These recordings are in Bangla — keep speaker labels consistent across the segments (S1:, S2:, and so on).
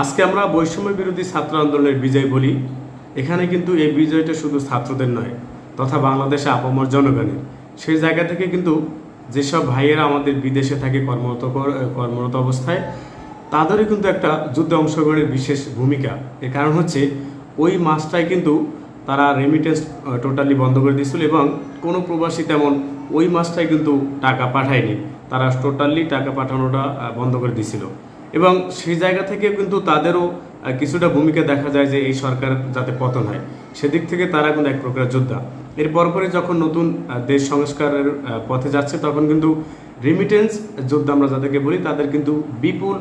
S1: আজকে আমরা বৈষম্য বিরোধী ছাত্র আন্দোলনের বিজয় বলি। এখানে কিন্তু এই বিজয়টা শুধু ছাত্রদের নয়, তথা বাংলাদেশে আপামর জনগণের। সেই জায়গা থেকে কিন্তু যেসব ভাইয়েরা আমাদের বিদেশে থাকে কর্মরত কর্মরত অবস্থায়, তাদেরও কিন্তু একটা যুদ্ধে অংশগ্রহণের বিশেষ ভূমিকা। এর কারণ হচ্ছে, ওই মাসটায় কিন্তু তারা রেমিটেন্স টোটালি বন্ধ করে দিয়েছিল এবং কোনো প্রবাসী তেমন ওই মাসটায় কিন্তু টাকা পাঠায়নি। তারা টোটালি টাকা পাঠানোটা বন্ধ করে দিয়েছিল। এবং সেই জায়গা থেকে কিন্তু তাদেরও কিছুটা ভূমিকা দেখা যায় যে এই সরকার যাতে পতন হয়। সেদিক থেকে তারা কিন্তু এক প্রকার যোদ্ধা। এর পরপরে যখন নতুন দেশ সংস্কারের পথে যাচ্ছে, তখন কিন্তু রেমিটেন্স যোদ্ধা আমরা যাদেরকে বলি, তাদের কিন্তু বিপুল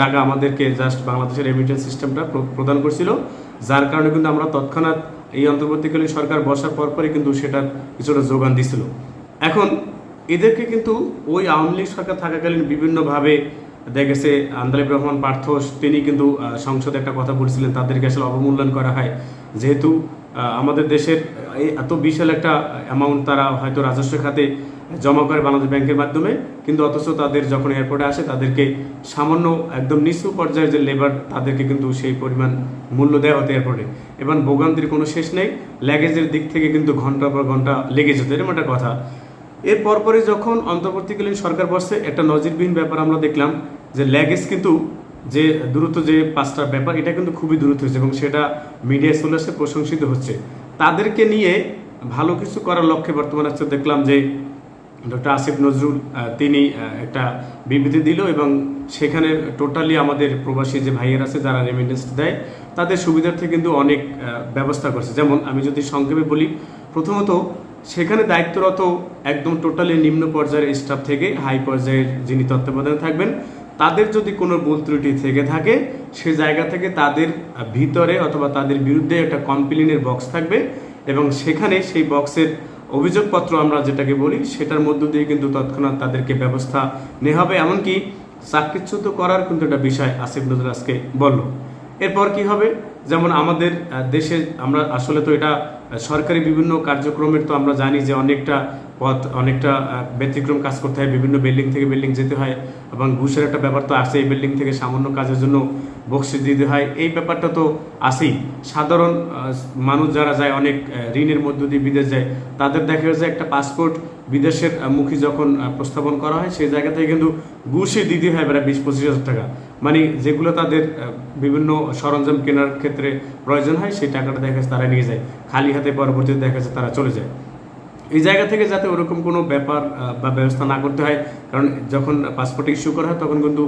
S1: টাকা আমাদেরকে জাস্ট বাংলাদেশের রেমিটেন্স সিস্টেমটা প্রদান করছিল। যার কারণে কিন্তু আমরা তৎক্ষণাৎ এই অন্তর্বর্তীকালীন সরকার বসার পরপরই কিন্তু সেটার কিছুটা যোগান দিছিল। এখন এদেরকে কিন্তু ওই আওয়ামী লীগ সরকার থাকাকালীন বিভিন্নভাবে দেখা গেছে আন্দালিব রহমান পার্থ তিনি কিন্তু সংসদে একটা কথা বলছিলেন, তাদেরকে আসলে অবমূল্যায়ন করা হয়। যেহেতু আমাদের দেশের এত বিশাল একটা অ্যামাউন্ট তারা হয়তো রাজস্ব খাতে জমা করে বাংলাদেশ ব্যাংকের মাধ্যমে, কিন্তু অথচ তাদের যখন এয়ারপোর্টে আসে, তাদেরকে সামান্য একদম নিচু পর্যায়ের যে লেবার তাদেরকে কিন্তু সেই পরিমাণ মূল্য দেওয়া হতো এয়ারপোর্টে এবং ভোগান্তির কোনো শেষ নেই ল্যাগেজের দিক থেকে কিন্তু ঘণ্টার পর ঘণ্টা লেগে যেত, এরকম একটা কথা। এর পরপরই যখন অন্তর্বর্তীকালীন সরকার বসছে, একটা নজিরবিহীন ব্যাপার আমরা দেখলাম যে ল্যাগেজ কিন্তু যে দ্রুত যে পাঁচটা ব্যাপার, এটা কিন্তু খুবই দ্রুত হয়েছে এবং সেটা মিডিয়ায় চলে আসছে প্রশংসিত হচ্ছে। তাদেরকে নিয়ে ভালো কিছু করার লক্ষ্যে বর্তমানে হচ্ছে দেখলাম যে ডক্টর আসিফ নজরুল তিনি একটা বিবৃতি দিল এবং সেখানে টোটালি আমাদের প্রবাসী যে ভাইয়ের আছে যারা রেমিটেন্স দেয়, তাদের সুবিধার্থে কিন্তু অনেক ব্যবস্থা করছে। যেমন আমি যদি সংক্ষেপে বলি, প্রথমত সেখানে দায়িত্বরত একদম টোটালি নিম্ন পর্যায়ের স্টাফ থেকে হাই পর্যায়ের যিনি তত্ত্বাবধানে থাকবেন, তাদের যদি কোনো ভুল ত্রুটি থেকে থাকে, সে জায়গা থেকে তাদের ভিতরে অথবা তাদের বিরুদ্ধে একটা কমপ্লেনের বক্স থাকবে এবং সেখানে সেই বক্সের অভিযোগপত্র আমরা যেটাকে বলি, সেটার মধ্য দিয়ে কিন্তু তৎক্ষণাৎ তাদেরকে ব্যবস্থা নেওয়া হবে। এমনকি চাকরিচ্যুত করার কিন্তু একটা বিষয় আসিফ নজরুল আজকে বলল। এরপর কি হবে? যেমন আমাদের দেশে আমরা আসলে তো এটা সরকারি বিভিন্ন কার্যক্রমের তো আমরা জানি যে অনেকটা পথ অনেকটা ব্যতিক্রম কাজ করতে হয়। বিভিন্ন বিল্ডিং থেকে বিল্ডিং যেতে হয় এবং ঘুষের একটা ব্যাপার তো আছে এই বিল্ডিং থেকে সামান্য কাজের জন্য বকশিস দিতে হয়। এই ব্যাপারটা তো আছেই। সাধারণ মানুষ যারা যায়, অনেক ঋণের মধ্য দিয়ে বিদেশ যায়, তাদের দেখা যায় একটা পাসপোর্ট বিদেশের মুখী যখন প্রস্থাপন করা হয়, সেই জায়গা থেকে কিন্তু ঘুষে দিতে হয় প্রায় বিশ, পঁচিশ হাজার টাকা। মানে যেগুলো তাদের বিভিন্ন সরঞ্জাম কেনার ক্ষেত্রে প্রয়োজন হয়, সেই টাকাটা দেখা যাচ্ছে তারা নিয়ে যায়। খালি হাতে পরবর্তীতে দেখা যাচ্ছে তারা চলে যায়। এই জায়গা থেকে যাতে ওরকম কোনো ব্যাপার বা ব্যবস্থা না করতে হয়, কারণ যখন পাসপোর্ট ইস্যু করা হয়, তখন কিন্তু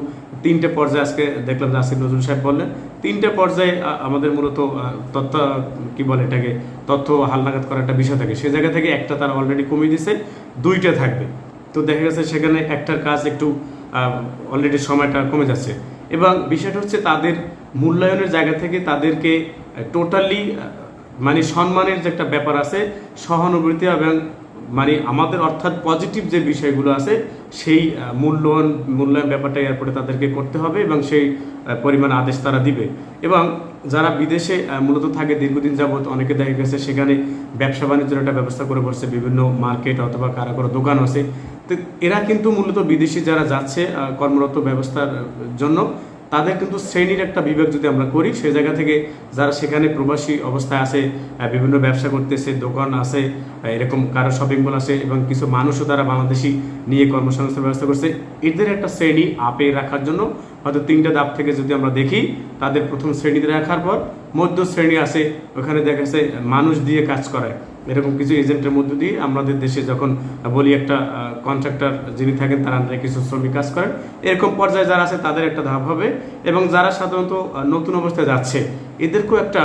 S1: তিনটে পর্যায়ে আজকে দেখলাম যে আসিফ নজরুল সাহেব বললেন, তিনটে পর্যায়ে আমাদের মূলত তথ্য, কি বলে এটাকে, তথ্য হালনাগাদ করার একটা বিষয় থাকে। সেই জায়গা থেকে একটা তারা অলরেডি কমিয়ে দিছে, দুইটা থাকবে। তো দেখা গেছে সেখানে একটার কাজ একটু অলরেডি সময়টা কমে যাচ্ছে। এবং বিষয়টা হচ্ছে তাদের মূল্যায়নের জায়গা থেকে তাদেরকে টোটালি মানে সম্মানের যে একটা ব্যাপার আছে, সহানুভূতি এবং মানে আমাদের অর্থাৎ পজিটিভ যে বিষয়গুলো আছে, সেই মূল্যায়ন মূল্যায়ন ব্যাপারটা এয়ারপোর্টে তাদেরকে করতে হবে এবং সেই পরিমাণ আদেশ তারা দিবে। এবং যারা বিদেশে মূলত থাকে, দীর্ঘদিন যাবত অনেকে দেখা গেছে সেখানে ব্যবসা বাণিজ্যের একটা ব্যবস্থা করে বসছে, বিভিন্ন মার্কেট অথবা কারা কারও দোকান আছে। তো এরা কিন্তু মূলত বিদেশি যারা যাচ্ছে কর্মরত ব্যবস্থার জন্য তাদের কিন্তু শ্রেণির একটা বিভাগ যদি আমরা করি, সেই জায়গা থেকে যারা সেখানে প্রবাসী অবস্থায় আছে বিভিন্ন ব্যবসা করতেছে, দোকান আছে এরকম কারও শপিং মল আছে এবং কিছু মানুষও তারা বাংলাদেশি নিয়ে কর্মসংস্থান ব্যবস্থা করছে, এদের একটা শ্রেণি আপে রাখার জন্য হয়তো তিনটা ধাপ থেকে যদি আমরা দেখি, তাদের প্রথম শ্রেণীতে রাখার পর মধ্য শ্রেণি আছে, ওখানে দেখা যাচ্ছে মানুষ দিয়ে কাজ করায়। এরকম কিছু এজেন্টের মধ্য দিয়ে আমাদের দেশে যখন বলি একটা কন্ট্রাক্টর যিনি থাকেন তারা আন্ডারে কিছু শ্রমিক কাজ করেন। এরকম পর্যায়ে যারা আছে তাদের একটা ধাপ হবে এবং যারা সাধারণত নতুন অবস্থায় যাচ্ছে এদেরকেও একটা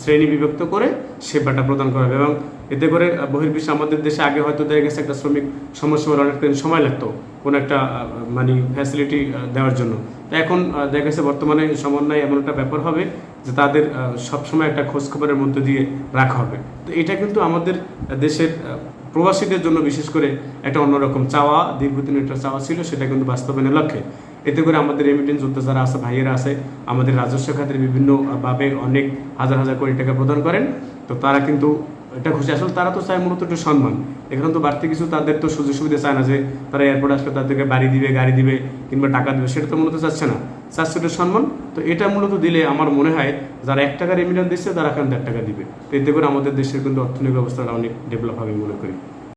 S1: শ্রেণি বিভক্ত করে সেবাটা প্রদান করা হবে এবং এতে করে বহির্বিশ্বে আমাদের দেশে আগে হয়তো দেখা গেছে একটা শ্রমিক সমস্যা হলে অনেক সময় লাগতো কোনো একটা মানে ফ্যাসিলিটি দেওয়ার জন্য। তো এখন দেখা গেছে বর্তমানে সমন্বয় এমন একটা ব্যাপার হবে যে তাদের সবসময় একটা খোঁজখবরের মধ্যে দিয়ে রাখা হবে। তো এটা কিন্তু আমাদের দেশের প্রবাসীদের জন্য বিশেষ করে একটা অন্যরকম চাওয়া, দীর্ঘদিনের একটা চাওয়া ছিল, সেটা কিন্তু বাস্তবায়নের লক্ষ্যে। এতে করে আমাদের রেমিটেন্স যারা আছে, ভাইয়েরা আছে, আমাদের রাজস্ব খাতের বিভিন্ন ভাবে অনেক হাজার হাজার কোটি টাকা প্রদান করেন। তো তারা কিন্তু এটা খুশি। আসলে তারা তো চায় মূলত একটু সম্মান। এখানে তো বাড়তি কিছু তাদের তো সুযোগ সুবিধা চায় না যে তারা এয়ারপোর্ট আসলে তাদেরকে বাড়ি দিবে, গাড়ি দিবে কিংবা টাকা দেবে, সেটা তো মূলত চাচ্ছে না। চারশোটা সম্মান। তো এটা মূলত দিলে আমার মনে হয় যারা এক টাকা রেমিটেন্স দিচ্ছে তারা এখন দেড় টাকা দিবে। তো এতে করে আমাদের দেশের কিন্তু অর্থনৈতিক অবস্থাটা অনেক ডেভেলপ হবে মনে করি।